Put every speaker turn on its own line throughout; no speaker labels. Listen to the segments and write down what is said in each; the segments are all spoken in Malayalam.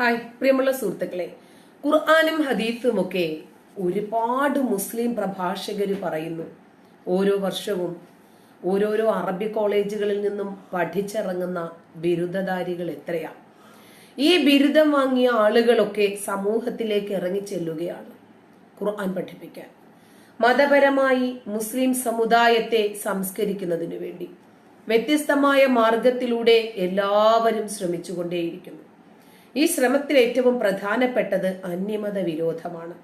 ഹായ് പ്രിയമുള്ള സുഹൃത്തുക്കളെ. ഖുർആാനും ഹദീസും ഒക്കെ ഒരുപാട് മുസ്ലിം പ്രഭാഷകർ പറയുന്നു. ഓരോ വർഷവും ഓരോരോ അറബി കോളേജുകളിൽ നിന്നും പഠിച്ചിറങ്ങുന്ന ബിരുദധാരികൾ എത്രയാ. ഈ ബിരുദം വാങ്ങിയ ആളുകളൊക്കെ സമൂഹത്തിലേക്ക് ഇറങ്ങി ചെല്ലുകയാണ് ഖുർആൻ പഠിപ്പിക്കാൻ. മതപരമായി മുസ്ലിം സമുദായത്തെ സംസ്കരിക്കുന്നതിനു വേണ്ടി വ്യത്യസ്തമായ മാർഗത്തിലൂടെ എല്ലാവരും ശ്രമിച്ചുകൊണ്ടേയിരിക്കുന്നു. ഈ ശ്രമത്തിൽ ഏറ്റവും പ്രധാനപ്പെട്ടത് അന്യമത വിരോധമാണ്.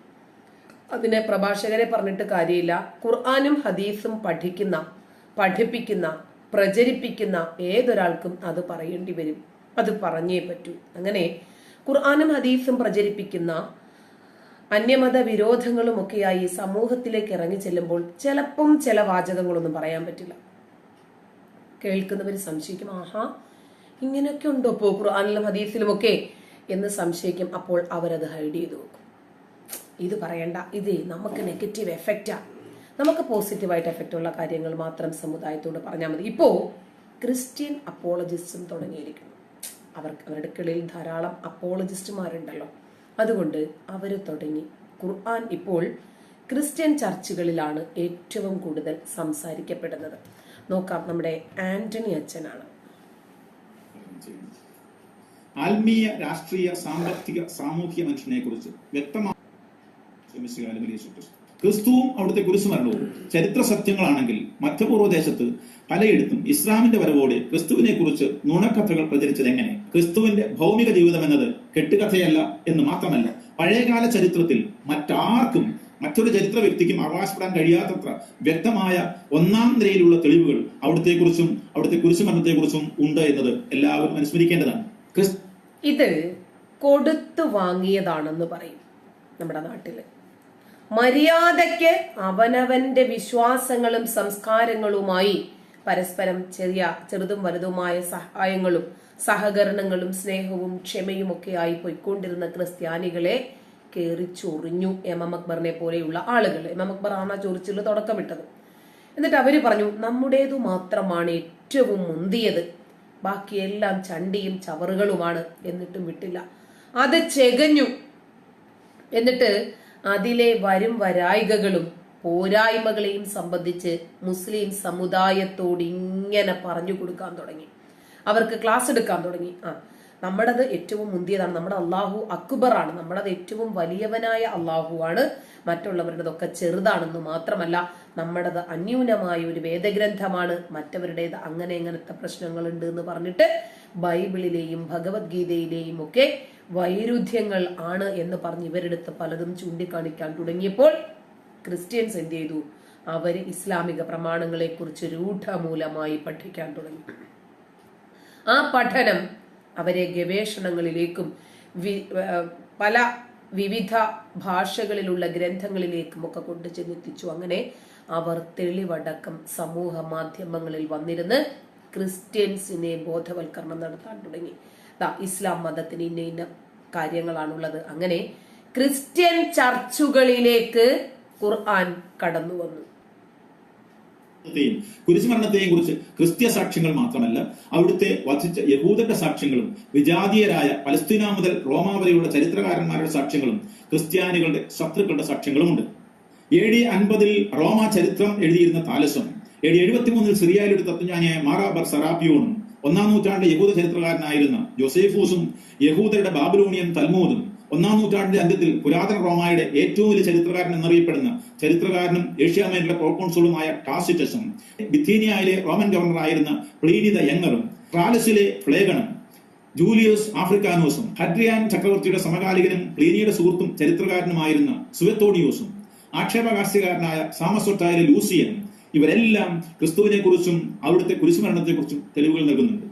അതിനെ പ്രഭാഷകരെ പറഞ്ഞിട്ട് കാര്യമില്ല. ഖുർആാനും ഹദീസും പഠിക്കുന്ന പഠിപ്പിക്കുന്ന പ്രചരിപ്പിക്കുന്ന ഏതൊരാൾക്കും അത് പറയേണ്ടി വരും. അത് പറഞ്ഞേ പറ്റൂ. അങ്ങനെ ഖുർആാനും ഹദീസും പ്രചരിപ്പിക്കുന്ന അന്യമത വിരോധങ്ങളും ഒക്കെയായി സമൂഹത്തിലേക്ക് ഇറങ്ങി ചെല്ലുമ്പോൾ ചിലപ്പം ചില വാചകങ്ങളൊന്നും പറയാൻ പറ്റില്ല. കേൾക്കുന്നവർ സംശയിക്കും ആഹാ ഇങ്ങനെയൊക്കെ ഉണ്ടോ ഇപ്പോ ഖുർആാനിലും ഹദീസിലും ഒക്കെ എന്ന് സംശയിക്കും. അപ്പോൾ അവരത് ഹൈഡ് ചെയ്തു വെക്കും. ഇത് പറയണ്ട. ഇത് നമുക്ക് നെഗറ്റീവ് എഫക്റ്റാ നമുക്ക് പോസിറ്റീവായിട്ട് എഫക്റ്റ് ഉള്ള കാര്യങ്ങൾ മാത്രം സമുദായത്തോട് പറഞ്ഞാൽ മതി. ഇപ്പോ ക്രിസ്ത്യൻ അപ്പോളജിസ്റ്റും തുടങ്ങിയിരിക്കുന്നു. അവർക്ക് അവരുടെ കിളിയിൽ ധാരാളം അപ്പോളജിസ്റ്റുമാരുണ്ടല്ലോ അതുകൊണ്ട് അവർ തുടങ്ങി. ഖുർആൻ ഇപ്പോൾ ക്രിസ്ത്യൻ ചർച്ചുകളിലാണ് ഏറ്റവും കൂടുതൽ സംസാരിക്കപ്പെടുന്നത്. നോക്കാം നമ്മുടെ ആന്റണി അച്ഛനാണ്.
ആത്മീയ രാഷ്ട്രീയ സാമ്പത്തിക സാമൂഹിക മനുഷ്യനെ കുറിച്ച് വ്യക്തമായി ക്രിസ്തുവും അവിടുത്തെ കുരിശുമരണവും ചരിത്ര സത്യങ്ങളാണെങ്കിൽ മധ്യപൂർവ ദേശത്ത് പലയിടത്തും ഇസ്ലാമിന്റെ വരവോടെ ക്രിസ്തുവിനെ കുറിച്ച് നുണക്കഥകൾ പ്രചരിച്ചത് എങ്ങനെ? ക്രിസ്തുവിന്റെ ഭൗമിക ജീവിതം എന്നത് കെട്ടുകഥയല്ല എന്ന് മാത്രമല്ല പഴയകാല ചരിത്രത്തിൽ മറ്റാർക്കും മറ്റൊരു ചരിത്ര വ്യക്തിക്കും അവകാശപ്പെടാൻ കഴിയാത്തത്ര വ്യക്തമായ ഒന്നാം നിരയിലുള്ള തെളിവുകൾ അവിടുത്തെ കുറിച്ചും അവിടുത്തെ കുരിശുമരണത്തെ കുറിച്ചും ഉണ്ട് എന്നത് എല്ലാവരും അനുസ്മരിക്കേണ്ടതാണ്.
ഇത് കൊടുത്തു വാങ്ങിയതാണെന്ന് പറയും നമ്മുടെ നാട്ടിൽ. മര്യാദയ്ക്ക് അവനവന്റെ വിശ്വാസങ്ങളും സംസ്കാരങ്ങളുമായി പരസ്പരം ചെറിയ ചെറുതും വലുതുമായ സഹായങ്ങളും സഹകരണങ്ങളും സ്നേഹവും ക്ഷമയും ഒക്കെ ആയി പോയിക്കൊണ്ടിരുന്ന ക്രിസ്ത്യാനികളെ കയറി ചൊറിഞ്ഞു എം എം അക്ബറിനെ പോലെയുള്ള ആളുകൾ എം എം അക്ബർ ആണ് ചൊറിച്ചിൽ തുടക്കമിട്ടത്. എന്നിട്ട് അവർ പറഞ്ഞു നമ്മുടേതു മാത്രമാണ് ഏറ്റവും മുന്തിയത്. ബാക്കിയെല്ലാം ചണ്ടിയും ചവറുകളുമാണ് എന്നിട്ടും വിട്ടില്ല. അത് ചെകഞ്ഞു. എന്നിട്ട് അതിലെ വരും വരായികകളും പോരായ്മകളെയും സംബന്ധിച്ച് മുസ്ലിം സമുദായത്തോട് ഇങ്ങനെ പറഞ്ഞു കൊടുക്കാൻ തുടങ്ങി. അവർക്ക് ക്ലാസ് എടുക്കാൻ തുടങ്ങി. ആ നമ്മുടേത് ഏറ്റവും മുന്തിയതാണ്. നമ്മുടെ അള്ളാഹു അക്ബറാണ്. നമ്മുടേത് ഏറ്റവും വലിയവനായ അള്ളാഹു ആണ് മറ്റുള്ളവരുടേതൊക്കെ ചെറുതാണെന്ന് മാത്രമല്ല നമ്മുടേത് അന്യൂനമായ ഒരു വേദഗ്രന്ഥമാണ്. മറ്റവരുടേത് അങ്ങനെ എങ്ങനത്തെ പ്രശ്നങ്ങളുണ്ട് എന്ന് പറഞ്ഞിട്ട് ബൈബിളിലെയും ഭഗവത്ഗീതയിലെയും ഒക്കെ വൈരുദ്ധ്യങ്ങൾ ആണ് എന്ന് പറഞ്ഞ് ഇവരെടുത്ത് പലതും ചൂണ്ടിക്കാണിക്കാൻ തുടങ്ങിയപ്പോൾ ക്രിസ്ത്യൻസ് എന്ത് ചെയ്തു? അവർ ഇസ്ലാമിക പ്രമാണങ്ങളെ കുറിച്ച് രൂഢമൂലമായി പഠിക്കാൻ തുടങ്ങി. ആ പഠനം അവരെ ഗവേഷണങ്ങളിലേക്കും പല വിവിധ ഭാഷകളിലുള്ള ഗ്രന്ഥങ്ങളിലേക്കും ഒക്കെ കൊണ്ടു ചെന്നെത്തിച്ചു അങ്ങനെ അവർ തെളിവടക്കം സമൂഹ മാധ്യമങ്ങളിൽ വന്നിരുന്ന് ക്രിസ്ത്യൻസിനെ ബോധവൽക്കരണം നടത്താൻ തുടങ്ങി. ഇസ്ലാം മതത്തിന് ഇന്ന ഇന്ന കാര്യങ്ങളാണുള്ളത്. അങ്ങനെ ക്രിസ്ത്യൻ ചർച്ചുകളിലേക്ക് ഖുർആൻ കടന്നു വന്നു
ത്തെയും കുരിശുമരണത്തെയും കുറിച്ച് ക്രിസ്ത്യ സാക്ഷ്യങ്ങൾ മാത്രമല്ല അവിടുത്തെ വധിച്ച യഹൂദന്റെ സാക്ഷ്യങ്ങളും വിജാതീയരായ പലസ്തീന മുതൽ റോമ വരെയുള്ള ചരിത്രകാരന്മാരുടെ സാക്ഷ്യങ്ങളും ക്രിസ്ത്യാനികളുടെ ശത്രുക്കളുടെ സാക്ഷ്യങ്ങളും ഉണ്ട് എ ഡി അൻപതിൽ റോമ ചരിത്രം എഴുതിയിരുന്ന താലസം എ ഡി എഴുപത്തിമൂന്നിൽ സിറിയയിലൊരു തത്വജ്ഞാനിയായ മാറാബർ സറാപ്പിയോണും ഒന്നാം നൂറ്റാണ്ട് യഹൂദ ചരിത്രകാരനായിരുന്ന ജോസേഫൂസും യഹൂദരുടെ ബാബിലോണിയൻ തൽമൂദും ഒന്നാം നൂറ്റാണ്ടിന്റെ അന്ത്യത്തിൽ പുരാതന റോമായുടെ ഏറ്റവും വലിയ ചരിത്രകാരൻ എന്നറിയപ്പെടുന്ന ചരിത്രകാരനും ഏഷ്യാമേനിലെ പ്രോക്കോൺസുളുമായ ടാസിറ്റസും ബിഥീനിയയിലെ റോമൻ ഗവർണറായിരുന്ന പ്ലീനി ദ യങ്ങറും ട്രാലസിലെ ഫ്ലേഗണും ജൂലിയസ് ആഫ്രിക്കാനോസും ഹഡ്രിയാൻ ചക്രവർത്തിയുടെ സമകാലികനും പ്ലീനിയുടെ സുഹൃത്തും ചരിത്രകാരനുമായിരുന്ന സുവത്തോഡിയോസും ആക്ഷേപഹാസ്യകാരനായ സാമസ്വട്ടായ ലൂസിയൻ ഇവരെല്ലാം ക്രിസ്തുവിനെ കുറിച്ചും അവിടുത്തെ കുരിശുമരണത്തെക്കുറിച്ചും തെളിവുകൾ നൽകുന്നുണ്ട്.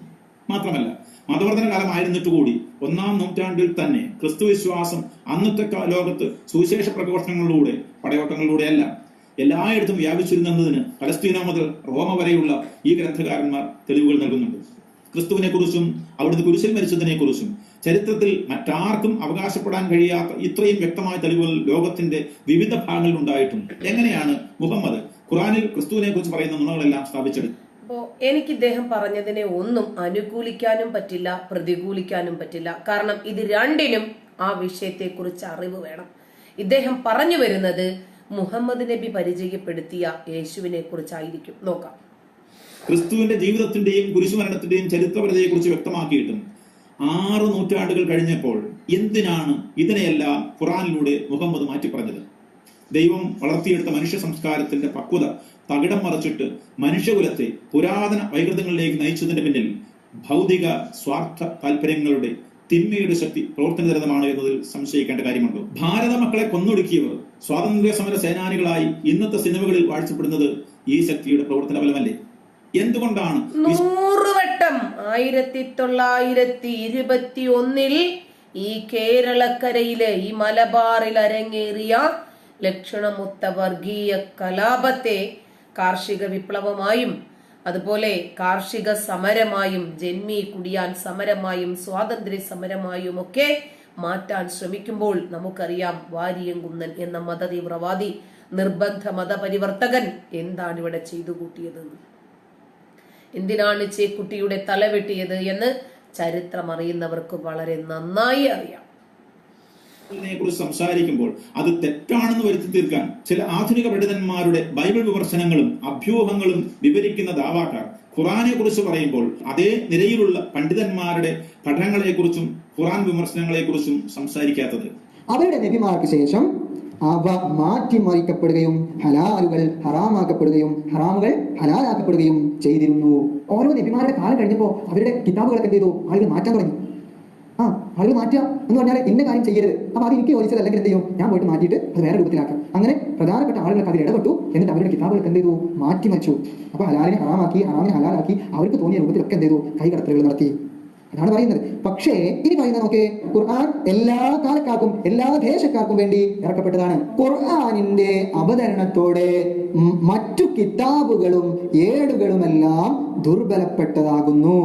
മാത്രമല്ല മതവർദ്ധന കാലമായിരുന്നിട്ട് കൂടി ഒന്നാം നൂറ്റാണ്ടിൽ തന്നെ ക്രിസ്തു വിശ്വാസം അന്നത്തെ ലോകത്ത് സുവിശേഷ പ്രഘോഷണങ്ങളിലൂടെ പടയോട്ടങ്ങളിലൂടെ അല്ല എല്ലായിടത്തും വ്യാപിച്ചിരുന്നതിന് പലസ്തീന മുതൽ റോമ വരെയുള്ള ഈ ഗ്രന്ഥകാരന്മാർ തെളിവുകൾ നൽകുന്നുണ്ട്. ക്രിസ്തുവിനെ കുറിച്ചും അവിടുന്ന് കുരിശിൽ മരിച്ചതിനെ കുറിച്ചും ചരിത്രത്തിൽ മറ്റാർക്കും അവകാശപ്പെടാൻ കഴിയാത്ത ഇത്രയും വ്യക്തമായ തെളിവുകൾ ലോകത്തിന്റെ വിവിധ ഭാഗങ്ങളിൽ ഉണ്ടായിട്ടുണ്ട് എങ്ങനെയാണ് മുഹമ്മദ് ഖുറാനിൽ ക്രിസ്തുവിനെ കുറിച്ച് പറയുന്ന നുണകളെല്ലാം സ്ഥാപിച്ചെടുത്തത്?
അപ്പോ എനിക്ക് ഇദ്ദേഹം പറഞ്ഞതിനെ ഒന്നും അനുകൂലിക്കാനും പറ്റില്ല പ്രതികൂലിക്കാനും പറ്റില്ല. കാരണം ഇത് രണ്ടിനും ആ വിഷയത്തെക്കുറിച്ച് അറിവ് വേണം. ഇദ്ദേഹം പറഞ്ഞു വരുന്നത് മുഹമ്മദ് നബി പരിചയപ്പെടുത്തിയ യേശുവിനെ കുറിച്ചായിരിക്കും നോക്കാം.
ക്രിസ്തുവിന്റെ ജീവിതത്തിന്റെയും കുരിശുമരണത്തിന്റെയും ചരിത്രപരതയെ കുറിച്ച് വ്യക്തമാക്കിയിട്ടും ആറ് നൂറ്റാണ്ടുകൾ കഴിഞ്ഞപ്പോൾ എന്തിനാണ് ഇതിനെയെല്ലാം ഖുറാനിലൂടെ മുഹമ്മദ് മാറ്റി പറഞ്ഞത് ദൈവം വളർത്തിയെടുത്ത മനുഷ്യ സംസ്കാരത്തിന്റെ പക്വത തകിടം മറച്ചിട്ട് മനുഷ്യകുലത്തെ പുരാതന വൈകൃതങ്ങളിലേക്ക് നയിച്ചതിന്റെ പിന്നിൽ ഭൗതിക സ്വാർത്ഥ താല്പര്യങ്ങളുടെ തിന്മയുടെ ശക്തി പ്രവർത്തനനിരതമാണ് എന്നതിൽ സംശയിക്കേണ്ട കാര്യമുണ്ടോ. ഭാരത മക്കളെ കൊന്നൊടുക്കിയവർ സ്വാതന്ത്ര്യ സമര സേനാനികളായി ഇന്നത്തെ സിനിമകളിൽ വാഴ്ചപ്പെടുന്നത് ഈ ശക്തിയുടെ പ്രവർത്തന ഫലമല്ലേ? എന്തുകൊണ്ടാണ്
നൂറുവട്ടം ആയിരത്തി തൊള്ളായിരത്തി ഇരുപത്തി ഒന്നിൽ ഈ കേരളക്കരയിലെ ഈ മലബാറിൽ അരങ്ങേറിയ ലക്ഷണമൊത്ത വർഗീയ കലാപത്തെ കാർഷിക വിപ്ലവമായും അതുപോലെ കാർഷിക സമരമായും ജന്മി കുടിയാൻ സമരമായും സ്വാതന്ത്ര്യ സമരമായും ഒക്കെ മാറ്റാൻ ശ്രമിക്കുമ്പോൾ നമുക്കറിയാം വാരിയങ്കുന്നൻ എന്ന മതതീവ്രവാദി നിർബന്ധ മതപരിവർത്തകൻ എന്താണ് ഇവിടെ ചെയ്തു കൂട്ടിയതെന്ന് എന്തിനാണ് ചേക്കുട്ടിയുടെ തല വെട്ടിയത് എന്ന് ചരിത്രം അറിയുന്നവർക്ക് വളരെ നന്നായി അറിയാം.
കുറിച്ച് സംസാരിക്കുമ്പോൾ അത് തെറ്റാണെന്ന് വരുത്തി തീർക്കാൻ ചില ആധുനിക പണ്ഡിതന്മാരുടെ ബൈബിൾ വിമർശനങ്ങളും അഭ്യൂഹങ്ങളും വിവരിക്കുന്ന ദാവാക്കാർ ഖുറാനെ കുറിച്ച് പറയുമ്പോൾ അതേ നിരയിലുള്ള പണ്ഡിതന്മാരുടെ പഠനങ്ങളെക്കുറിച്ചും ഖുറാൻ വിമർശനങ്ങളെക്കുറിച്ചും സംസാരിക്കാത്തത്.
അവരുടെ നബിമാർക്ക് ശേഷം അവ മാറ്റിമറിക്കപ്പെടുകയും ഹലാലുകൾ ഹറാമാക്കപ്പെടുകയും ഹറാമുകൾ ഹലാലാക്കപ്പെടുകയും ചെയ്തിരുന്നു. ഓരോ നബിമാരുടെ കാലം കഴിഞ്ഞപ്പോൾ അവരുടെ കിതാബുകളൊക്കെ ചെയ്തു? ആളുകൾ മാറ്റാൻ തുടങ്ങി. ആ ആളുകൾ മാറ്റുക എന്ന് പറഞ്ഞാൽ ഇന്ന കാര്യം ചെയ്യരുത്. അപ്പൊ അത് എനിക്ക് ചോദിച്ചത് അല്ലെങ്കിൽ എന്ത് ചെയ്യും? ഞാൻ പോയിട്ട് മാറ്റിയിട്ട് അത് വേറെ രൂപത്തിലാക്കാം. അങ്ങനെ പ്രധാനപ്പെട്ട ആളുകൾക്ക് അതിൽ ഇടപെട്ടു. എന്നിട്ട് അവരുടെ കിതാബുകൾക്ക് എന്ത് ചെയ്തു? മാറ്റിമറിച്ചു അപ്പൊ ഹലാലിനെ ഹറാമാക്കി ഹറാമിനെ ഹലാലാക്കി അവർക്ക് തോന്നിയ രൂപത്തിലൊക്കെ എന്ത് ചെയ്തു? കൈകടത്തലുകൾ നടത്തി. അതാണ് പറയുന്നത്. പക്ഷേ ഇനി പറയുന്നത് നോക്കേ ഖുർആൻ എല്ലാ കാലക്കാർക്കും എല്ലാ ദേശക്കാർക്കും വേണ്ടി ഇറക്കപ്പെട്ടതാണ്. ഖുർആാനിന്റെ അവതരണത്തോടെ മറ്റു കിതാബുകളും ഏടുകളുമെല്ലാം ദുർബലപ്പെട്ടതാകുന്നു.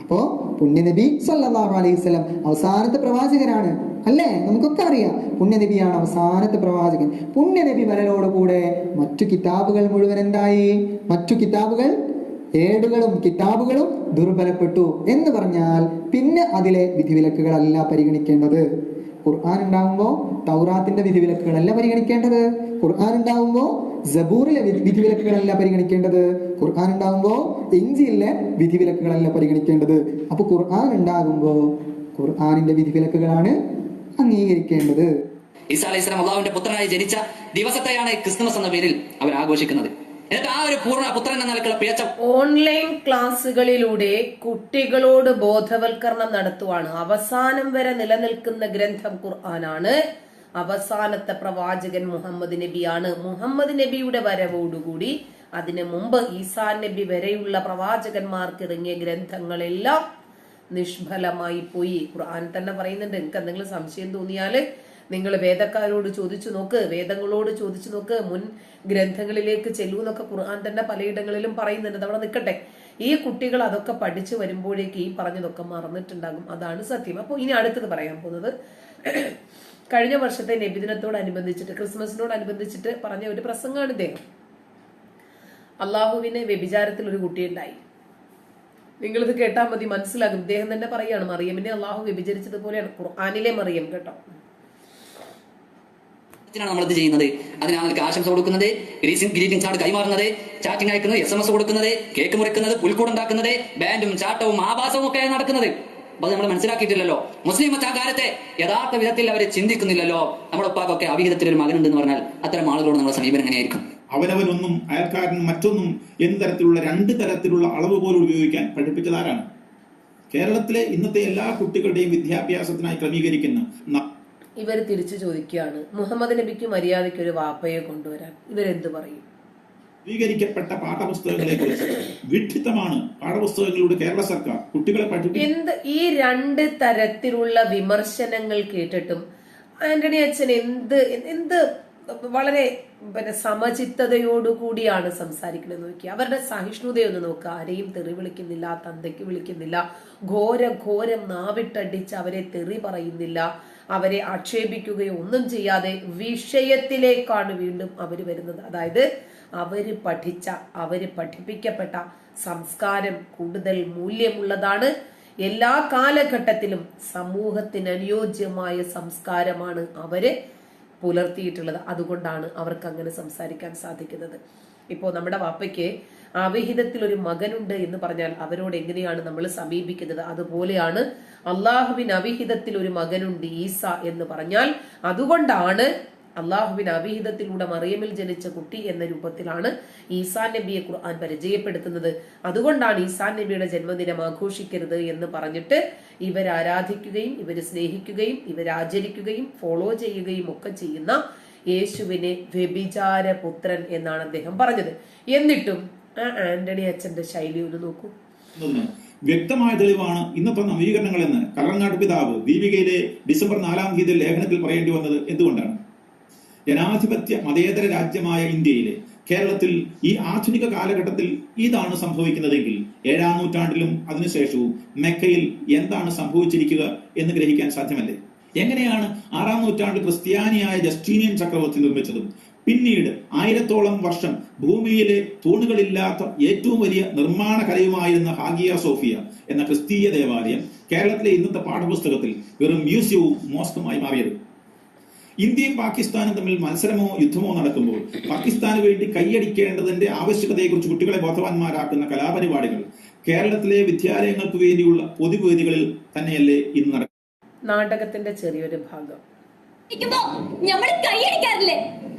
അപ്പോ പുണ്യനബി സല്ലാഹു അലൈഹി വസല്ലം അവസാനത്തെ പ്രവാചകനാണ് അല്ലേ? നമുക്കൊക്കെ അറിയാം. പുണ്യനബിയാണ് അവസാനത്തെ പ്രവാചകൻ. പുണ്യനബി വരലോടുകൂടെ മറ്റു കിതാബുകൾ മുഴുവൻ എന്തായി? മറ്റു കിതാബുകൾ? ഏടുകളും കിതാബുകളും ദുർബലപ്പെട്ടു എന്ന് പറഞ്ഞാൽ പിന്നെ അതിലെ വിധിവിലക്കുകളല്ല പരിഗണിക്കേണ്ടത്. ഖുർആൻ ഉണ്ടാകുമ്പോൾ തൗറാത്തിന്റെ വിധിവിലക്കുകളല്ല പരിഗണിക്കേണ്ടത്. ഖുർആൻ ഉണ്ടാകുമ്പോൾ ജബൂറിലെ വിധി- വിധിവിലക്കുകളല്ല പരിഗണിക്കേണ്ടത്. ഖുർആൻ ഉണ്ടാകുമ്പോൾ ഇഞ്ചിയിലെ വിധിവിലക്കുകളല്ല പരിഗണിക്കേണ്ടത്. അപ്പൊ ഖുർആൻ ഉണ്ടാകുമ്പോൾ ഖുർആനിന്റെ വിധിവിലക്കുകളാണ് അംഗീകരിക്കേണ്ടത്.
ഈസാ അലൈഹി സ്വലാം അള്ളാഹുവിന്റെ പുത്രനായി ജനിച്ച ദിവസത്തെയാണ് ക്രിസ്മസ് എന്ന പേരിൽ അവർ ആഘോഷിക്കുന്നത്. എന്നിട്ട് ആ ഒരു പൂർണ പുത്രൻ എന്ന നിലക്കുള്ള പിഴച്ച
ഓൺലൈൻ ക്ലാസ്സുകളിലൂടെ കുട്ടികളോട് ബോധവൽക്കരണം നടത്തുവാണ്. അവസാനം വരെ നിലനിൽക്കുന്ന ഗ്രന്ഥം ഖുർആനാണ്. അവസാനത്തെ പ്രവാചകൻ മുഹമ്മദ് നബിയാണ്. മുഹമ്മദ് നബിയുടെ വരവോടുകൂടി അതിനു മുമ്പ് ഈസാ നബി വരെയുള്ള പ്രവാചകന്മാർക്ക് ഇറങ്ങിയ ഗ്രന്ഥങ്ങളെല്ലാം നിഷ്ഫലമായി പോയി. ഖുർആൻ തന്നെ പറയുന്നുണ്ട് നിങ്ങൾക്ക് എന്തെങ്കിലും സംശയം തോന്നിയാൽ നിങ്ങൾ വേദക്കാരോട് ചോദിച്ചു നോക്ക് വേദങ്ങളോട് ചോദിച്ചു നോക്ക് മുൻ ഗ്രന്ഥങ്ങളിലേക്ക് ചെല്ലൂ എന്നൊക്കെ ഖുർആൻ തന്നെ പലയിടങ്ങളിലും പറയുന്നുണ്ട്. അവിടെ നിൽക്കട്ടെ. ഈ കുട്ടികൾ അതൊക്കെ പഠിച്ചു വരുമ്പോഴേക്ക് ഈ പറഞ്ഞതൊക്കെ മറന്നിട്ടുണ്ടാകും. അതാണ് സത്യം. അപ്പോൾ ഇനി അടുത്തത് പറയാൻ പോകുന്നത്. കഴിഞ്ഞ വർഷത്തെ നബിദിനത്തോടനുബന്ധിച്ചിട്ട് ക്രിസ്മസിനോടനുബന്ധിച്ചിട്ട് പറഞ്ഞ ഒരു പ്രസംഗമാണ് ഇദ്ദേഹം. അള്ളാഹുവിന് വ്യഭിചാരത്തിൽ ഒരു കുട്ടിയുണ്ടായി. നിങ്ങളിത് കേട്ടാൽ മതി മനസ്സിലാകും. ഇദ്ദേഹം തന്നെ പറയാണ് മറിയമിനെ അള്ളാഹു വ്യഭിചരിച്ചതുപോലെയാണ് ഖുർആാനിലെ മറിയം കേട്ടോ.
ഇത് ചെയ്യുന്നത്. അതിനാണ് അവർക്ക് ആശംസ കൊടുക്കുന്നത് ഗ്രീറ്റിംഗ് കാർഡ് കൈമാറുന്നത് ചാറ്റിംഗ് അയക്കുന്നത് എസ് എം എസ് കൊടുക്കുന്നത് കേക്ക് മുറിക്കുന്നത് പുൽക്കൂടുണ്ടാക്കുന്നത് ബാൻഡും ചാട്ടവും ആഭാസവും ഒക്കെ നടക്കുന്നത്. അപ്പൊ നമ്മൾ മനസ്സിലാക്കിയിട്ടില്ലല്ലോ. മുസ്ലിം ആ കാലത്തെ യഥാർത്ഥ വിധത്തിൽ അവരെ ചിന്തിക്കുന്നില്ലല്ലോ. നമ്മുടെ ഉപ്പാക്കൊക്കെ അവിഹിതത്തിൽ ഒരു മകനുണ്ടെന്ന് പറഞ്ഞാൽ അത്തരം ആളുകളോട് നമ്മുടെ സമീപനം എങ്ങനെയായിരിക്കും?
അവനവനൊന്നും അയൽക്കാരനും മറ്റൊന്നും എന്ത് തരത്തിലുള്ള രണ്ട് തരത്തിലുള്ള അളവ് പോലും ഉപയോഗിക്കാൻ പഠിപ്പിച്ചതാരാണ്? കേരളത്തിലെ ഇന്നത്തെ എല്ലാ കുട്ടികളുടെയും വിദ്യാഭ്യാസത്തിനായി ക്രമീകരിക്കുന്ന
ഇവർ തിരിച്ചു ചോദിക്കുകയാണ് മുഹമ്മദ് നബിക്ക് മര്യാദയ്ക്ക് ഒരു വാപ്പയെ കൊണ്ടുവരാൻ ഇവരെന്ത് പറയും?
സ്വീകരിക്കപ്പെട്ട പാഠപുസ്തകങ്ങളെ കുറിച്ച് വിഡ്ഢിത്തമാണ് പാഠപുസ്തകങ്ങളിലൂടെ കേരള സർക്കാർ കുട്ടികളെ പഠിപ്പിക്കുന്നത്
എന്ത് ഈ രണ്ട് തരത്തിലുള്ള വിമർശനങ്ങൾ കേട്ടിട്ടും ആന്റണി അച്ഛൻ എന്ത് എന്ത് വളരെ പിന്നെ സമചിത്തതയോടുകൂടിയാണ് സംസാരിക്കുന്നത് നോക്കി അവരുടെ സഹിഷ്ണുതയൊന്ന് നോക്കുക ആരെയും തെറി വിളിക്കുന്നില്ല തന്തയ്ക്ക് വിളിക്കുന്നില്ല ഘോര ഘോരം നാവിട്ടടിച്ച് അവരെ തെറി പറയുന്നില്ല അവരെ ആക്ഷേപിക്കുകയോ ഒന്നും ചെയ്യാതെ വിഷയത്തിലേക്കാണ് വീണ്ടും അവർ വരുന്നത്. അതായത് അവർ പഠിച്ച അവർ പഠിപ്പിക്കപ്പെട്ട സംസ്കാരം കൂടുതൽ മൂല്യമുള്ളതാണ്. എല്ലാ കാലഘട്ടത്തിലും സമൂഹത്തിന് അനുയോജ്യമായ സംസ്കാരമാണ് അവർ. പുലർത്തിയിട്ടുള്ളത് അതുകൊണ്ടാണ് അവർക്ക് അങ്ങനെ സംസാരിക്കാൻ സാധിക്കുന്നത്. ഇപ്പോൾ നമ്മുടെ വാപ്പയ്ക്ക് അവിഹിതത്തിൽ ഒരു മകനുണ്ട് എന്ന് പറഞ്ഞാൽ അവരോട് എങ്ങനെയാണ് നമ്മൾ സമീപിക്കുന്നത്? അതുപോലെയാണ് അള്ളാഹുവിൻ അവിഹിതത്തിൽ ഒരു മകനുണ്ട് ഈസ എന്ന് പറഞ്ഞാൽ അതുകൊണ്ടാണ് അള്ളാഹുവിന് അവിഹിതത്തിലൂടെ മറിയമിൽ ജനിച്ച കുട്ടി എന്ന രൂപത്തിലാണ് ഈസാൻ നബിയെ ഖുർആൻ പരിചയപ്പെടുത്തുന്നത്. അതുകൊണ്ടാണ് ഈസാൻ നബിയുടെ ജന്മദിനം ആഘോഷിക്കരുത് എന്ന് പറഞ്ഞിട്ട് ഇവർ ആരാധിക്കുകയും ഇവർ സ്നേഹിക്കുകയും ഇവരാചരിക്കുകയും ഫോളോ ചെയ്യുകയും ഒക്കെ ചെയ്യുന്ന യേശുവിനെ വ്യഭിചാര പുത്രൻ എന്നാണ് അദ്ദേഹം പറഞ്ഞത്. എന്നിട്ടും ആ ആന്റണി അച്ഛന്റെ ശൈലി ഒന്ന് നോക്കൂ.
വ്യക്തമായ തെളിവാണ് ഇന്നത്തെ നവീകരണങ്ങൾ എന്ന് കള്ളനാട് പിതാവ് ദീപികയിലെ ഡിസംബർ നാലാം തീയതി ലേഖനത്തിൽ പറയേണ്ടി വന്നത് എന്തുകൊണ്ടാണ്? ജനാധിപത്യ മതേതര രാജ്യമായ ഇന്ത്യയിലെ കേരളത്തിൽ ഈ ആധുനിക കാലഘട്ടത്തിൽ ഇതാണ് സംഭവിക്കുന്നതെങ്കിൽ ഏഴാം നൂറ്റാണ്ടിലും അതിനുശേഷവും മെക്കയിൽ എന്താണ് സംഭവിച്ചിരിക്കുക എന്ന് ഗ്രഹിക്കാൻ സാധ്യമല്ലേ? എങ്ങനെയാണ് ആറാം നൂറ്റാണ്ട് ക്രിസ്ത്യാനിയായ ജസ്റ്റീനിയൻ ചക്രവർത്തി നിർമ്മിച്ചതും? പിന്നീട് ആയിരത്തോളം വർഷം ഭൂമിയിലെ തൂണുകളില്ലാത്ത ഏറ്റവും വലിയ നിർമ്മാണ കലയുമായിരുന്ന ഹാഗിയ സോഫിയ എന്ന ക്രിസ്തീയ ദേവാലയം കേരളത്തിലെ ഇന്നത്തെ പാഠപുസ്തകത്തിൽ വെറും മ്യൂസിയവും മോസ്കുമായി മാറിയത്. ഇന്ത്യയും പാകിസ്ഥാനും തമ്മിൽ മത്സരമോ യുദ്ധമോ നടക്കുമ്പോൾ പാകിസ്ഥാന് വേണ്ടി കൈയടിക്കേണ്ടതിന്റെ ആവശ്യകതയെക്കുറിച്ച് കുട്ടികളെ ബോധവാന്മാരാക്കുന്ന കലാപരിപാടികൾ കേരളത്തിലെ വിദ്യാലയങ്ങൾക്ക് വേണ്ടിയുള്ള പൊതുവേദികളിൽ തന്നെയല്ലേ ഇന്ന് നടക്കുന്നത്?
നാടകത്തിന്റെ ചെറിയൊരു ഭാഗം.
ഞമ്മൾ കൈയടിക്കാറില്ലേ?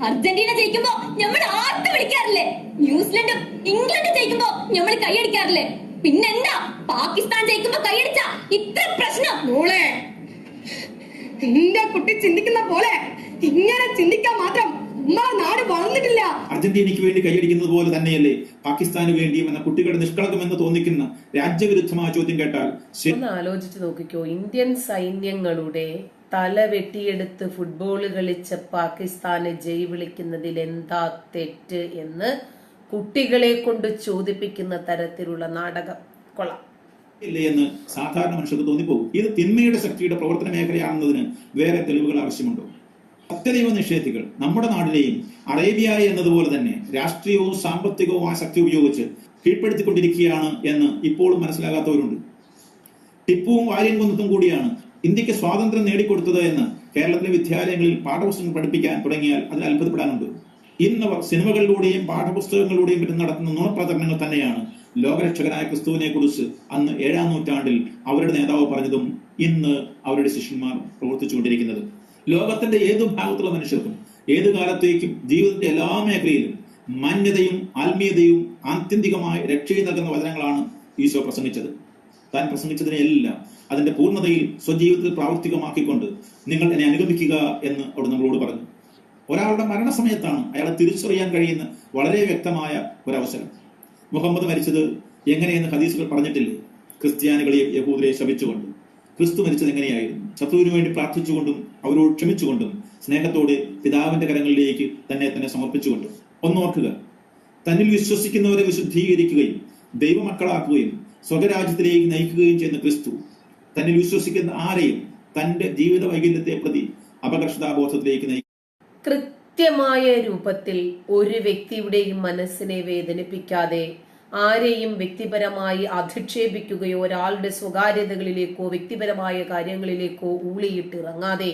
അർജന്റീന ജയിക്കുമ്പോ നമ്മൾ ആർത്ത് വിളിക്കാറില്ലേ ന്യൂസിലൻഡും ഇംഗ്ലണ്ടും ജയിക്കുമ്പോ ഞമ്മൾ കൈയടിക്കാറില്ലേ? പിന്നെന്താ? പാകിസ്ഥാൻ ജയിക്കുമ്പോ കൈയടിച്ച ഇത്ര പ്രശ്നം.
മോളെ നിന്റെ കുട്ടി ചിന്തിക്കുന്ന പോലെ ഇങ്ങനെ ചിന്തിക്കാൻ മാത്രം നാട് വളർന്നിട്ടില്ല.
അർജന്റീനയ്ക്ക് വേണ്ടി കൈയടിക്കുന്നത് പോലെ തന്നെയല്ലേ പാകിസ്ഥാന് വേണ്ടിയും എന്ന കുട്ടികളുടെ നിഷ്കളങ്കമെന്ന് തോന്നിക്കുന്ന രാജ്യവിരുദ്ധമായ ചോദ്യം കേട്ടാൽ
ഒന്ന് ആലോചിച്ച് നോക്കിക്കോ. ഇന്ത്യൻ സൈന്യങ്ങളുടെ തല വെട്ടിയെടുത്ത് ഫുട്ബോൾ കളിച്ച പാകിസ്ഥാനെ ജയ് വിളിക്കുന്നതിൽ എന്താ തെറ്റ് എന്ന് കുട്ടികളെ കൊണ്ട് ചോദിപ്പിക്കുന്ന തരത്തിലുള്ള നാടകം. കൊള്ളാം.
ഇല്ലേ എന്ന് സാധാരണ മനുഷ്യർക്ക് തോന്നിപ്പോകും. ഇത് തിന്മയുടെ ശക്തിയുടെ പ്രവർത്തന മേഖലയാണെന്നതിന് വേറെ തെളിവുകൾ ആവശ്യമുണ്ടോ? സത്യദൈവ നിഷേധികൾ നമ്മുടെ നാടിനെയും അറേബ്യ എന്നതുപോലെ തന്നെ രാഷ്ട്രീയവും സാമ്പത്തികവും ആ ശക്തി ഉപയോഗിച്ച് കീഴ്പ്പെടുത്തിക്കൊണ്ടിരിക്കുകയാണ് എന്ന് ഇപ്പോഴും മനസ്സിലാകാത്തവരുണ്ട്. ടിപ്പുവും വാര്യൻകുന്നത്തും കൂടിയാണ് ഇന്ത്യയ്ക്ക് സ്വാതന്ത്ര്യം നേടിക്കൊടുത്തത് എന്ന് കേരളത്തിലെ വിദ്യാലയങ്ങളിൽ പാഠപുസ്തകങ്ങൾ പഠിപ്പിക്കാൻ തുടങ്ങിയാൽ അതിൽ അത്ഭുതപ്പെടാനുണ്ട്. ഇന്നവർ സിനിമകളിലൂടെയും പാഠപുസ്തകങ്ങളിലൂടെയും മറ്റും നടത്തുന്ന നുണപ്രചരണങ്ങൾ തന്നെയാണ് ലോകരക്ഷകനായ ക്രിസ്തുവിനെ കുറിച്ച് അന്ന് ഏഴാം നൂറ്റാണ്ടിൽ അവരുടെ നേതാവ് പറഞ്ഞതും ഇന്ന് അവരുടെ ശിഷ്യന്മാർ പ്രവർത്തിച്ചുകൊണ്ടിരിക്കുന്നത്. ലോകത്തിന്റെ ഏത് ഭാഗത്തുള്ള മനുഷ്യർക്കും ഏത് കാലത്തേക്കും ജീവിതത്തിന്റെ എല്ലാ മേഖലയിലും മാന്യതയും ആത്മീയതയും ആത്യന്തികമായി രക്ഷയും നൽകുന്ന വചനങ്ങളാണ് ഈശോ പ്രസംഗിച്ചത്. താൻ പ്രസംഗിച്ചതിനെല്ലാം അതിന്റെ പൂർണതയിൽ സ്വജീവിതത്തിൽ പ്രാവർത്തികമാക്കിക്കൊണ്ട് നിങ്ങൾ എന്നെ അനുഗമിക്കുക എന്ന് അവിടെ നമ്മളോട് പറഞ്ഞു. ഒരാളുടെ മരണസമയത്താണ് അയാളെ തിരിച്ചറിയാൻ കഴിയുന്ന വളരെ വ്യക്തമായ ഒരവസരം. മുഹമ്മദ് മരിച്ചത് എങ്ങനെയെന്ന് ഹദീസുകൾ പറഞ്ഞിട്ടില്ലേ? ക്രിസ്ത്യാനികളെയും യഹൂദരെയും ശപിച്ചുകൊണ്ട് ക്രിസ്തു മരിച്ചത് എങ്ങനെയായിരുന്നു? ശത്രുവിന് വേണ്ടി പ്രാർത്ഥിച്ചുകൊണ്ടും അവരോട് ക്ഷമിച്ചുകൊണ്ടും സ്നേഹത്തോടെ പിതാവിന്റെ കരങ്ങളിലേക്ക് തന്നെ തന്നെ സമർപ്പിച്ചുകൊണ്ടും. ഒന്നോർക്കുക തന്നിൽ വിശ്വസിക്കുന്നവരെ വിശുദ്ധീകരിക്കുകയും ദൈവമക്കളാക്കുകയും സ്വകരാജ്യത്തിലേക്ക് നയിക്കുകയും ചെയ്യുന്ന ക്രിസ്തു തന്നിൽ വിശ്വസിക്കുന്ന ആരെയും തന്റെ ജീവിത വൈകല്യത്തെ പ്രതി അപകർഷതാബോധത്തിലേക്ക് നയിക്കും.
കൃത്യമായ രൂപത്തിൽ ഒരു വ്യക്തിയുടെയും മനസ്സിനെ വേദനിപ്പിക്കാതെ ആരെയും വ്യക്തിപരമായി അധിക്ഷേപിക്കുകയോ ഒരാളുടെ സ്വകാര്യതകളിലേക്കോ വ്യക്തിപരമായ കാര്യങ്ങളിലേക്കോ ഊളിയിട്ട് ഇറങ്ങാതെ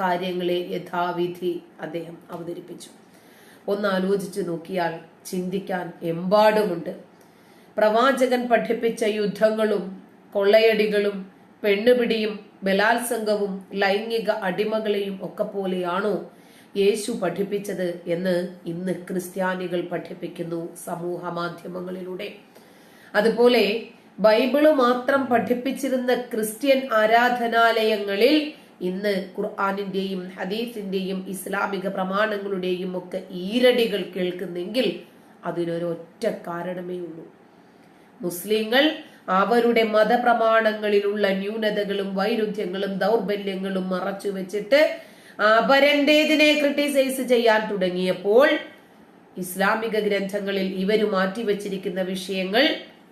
കാര്യങ്ങളെ യഥാവിധി അദ്ദേഹം അവതരിപ്പിച്ചു. ഒന്ന് ആലോചിച്ചു നോക്കിയാൽ ചിന്തിക്കാൻ എമ്പാടുമുണ്ട്. പ്രവാചകൻ പഠിപ്പിച്ച യുദ്ധങ്ങളും കൊള്ളയടികളും പെണ്ണുപിടിയും ബലാത്സംഗവും ലൈംഗിക അടിമകളെയും ഒക്കെ പോലെയാണോ യേശു പഠിപ്പിച്ചത് എന്ന് ഇന്ന് ക്രിസ്ത്യാനികൾ പഠിപ്പിക്കുന്നു സമൂഹ മാധ്യമങ്ങളിലൂടെ. അതുപോലെ ബൈബിൾ മാത്രം പഠിപ്പിച്ചിരുന്ന ക്രിസ്ത്യൻ ആരാധനാലയങ്ങളിൽ ഇന്ന് ഖുർആാനിന്റെയും ഹദീസിന്റെയും ഇസ്ലാമിക പ്രമാണങ്ങളുടെയും ഒക്കെ ഈരടികൾ കേൾക്കുന്നെങ്കിൽ അതിനൊരൊറ്റ കാരണമേ ഉള്ളൂ. മുസ്ലിങ്ങൾ അവരുടെ മതപ്രമാണങ്ങളിലുള്ള ന്യൂനതകളും വൈരുദ്ധ്യങ്ങളും ദൗർബല്യങ്ങളും മറച്ചു വെച്ചിട്ട് അപരന്റേതിനെ ക്രിട്ടിസൈസ് ചെയ്യാൻ തുടങ്ങിയപ്പോൾ ഇസ്ലാമിക ഗ്രന്ഥങ്ങളിൽ ഇവർ മാറ്റിവെച്ചിരിക്കുന്ന വിഷയങ്ങൾ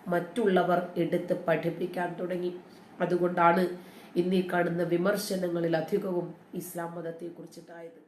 മറ്റുള്ളവർ എടുത്ത് പഠിപ്പിക്കാൻ തുടങ്ങി. അതുകൊണ്ടാണ് ഇന്നീ കാണുന്ന വിമർശനങ്ങളിൽ അധികവും ഇസ്ലാം മതത്തെ കുറിച്ചിട്ടായത്